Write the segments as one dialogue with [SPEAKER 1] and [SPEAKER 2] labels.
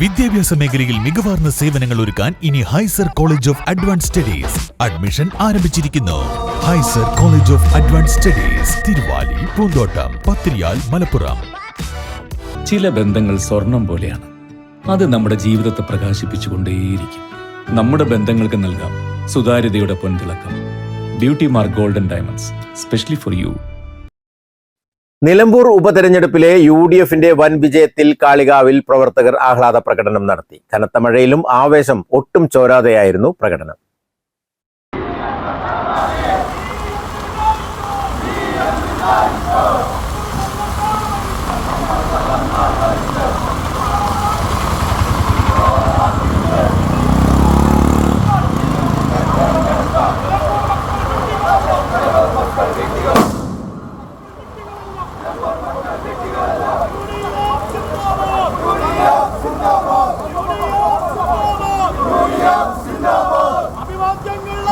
[SPEAKER 1] വിദ്യാഭ്യാസ മേഖലയിൽ മികവാർന്ന സേവനങ്ങൾ ഒരുക്കാൻ ഇനി ഹൈസർ college of advance studies admission ആരംഭിച്ചിരിക്കുന്നു. ഹൈസർ college of advance studies Thiruvali Poonthottam Pathiriyal Malappuram.
[SPEAKER 2] ചില ബന്ധങ്ങൾ സ്വർണം പോലെയാണ്. അത് നമ്മുടെ ജീവിതത്തെ പ്രകാശിപ്പിച്ചുകൊണ്ടേയിരിക്കും. നമ്മുടെ ബന്ധങ്ങൾക്ക് നൽകാം സുതാര്യതയുടെ പൊൻതിളക്കം beauty mark golden diamonds specially for you.
[SPEAKER 3] Nilambur ഉപതെരഞ്ഞെടുപ്പിലെ U D എഫിന്റെ വൻ വിജയത്തിൽ കാളികാവിൽ പ്രവർത്തകർ ആഹ്ലാദ പ്രകടനം നടത്തി. കനത്ത മഴയിലും ആവേശം ഒട്ടും ചോരാതെയായിരുന്നു പ്രകടനം.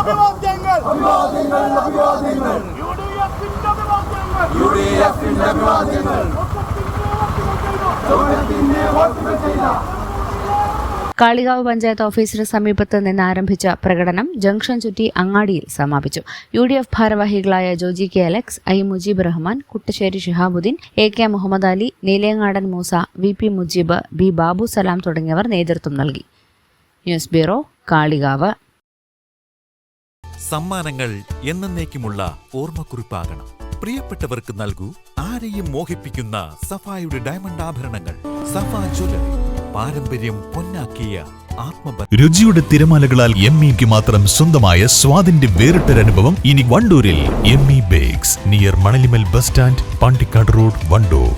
[SPEAKER 4] അഭിവാദ്യങ്ങൾ. അഭിവാദ്യങ്ങൾ
[SPEAKER 5] കാളികാവ് പഞ്ചായത്ത് ഓഫീസിന് സമീപത്ത് നിന്ന് ആരംഭിച്ച പ്രകടനം ജംഗ്ഷൻ ചുറ്റി അങ്ങാടിയിൽ സമാപിച്ചു. യു ഡി എഫ് ഭാരവാഹികളായ Joji K Alex I Mujeeb Rahman Kuttassery Shihabuddin A K Muhammad Ali Neelayangadan Moosa V P Mujeeb B Babu Salam തുടങ്ങിയവർ നേതൃത്വം നൽകി. News bureau Kalikavu.
[SPEAKER 1] സമ്മാനങ്ങൾ എന്നേക്കുമുള്ള ഓർമ്മക്കുറിപ്പാകണം. പ്രിയപ്പെട്ടവർക്ക് നൽകൂ ആരെയും മോഹിപ്പിക്കുന്ന സഫായുടെ ഡയമണ്ട് ആഭരണങ്ങൾ. സഫാ ജ്വല്ലറി പാരമ്പര്യം പൊന്നാക്കിയ രുചിയുടെ തിരമാലകളാൽ എം ഇക്ക് മാത്രം സ്വന്തമായ സ്വാദിന്റെ വേറിട്ടൊരനുഭവം ഇനി വണ്ടൂരിൽ M E bakes near Manalimal bus stand Pandikkad road Wandoor.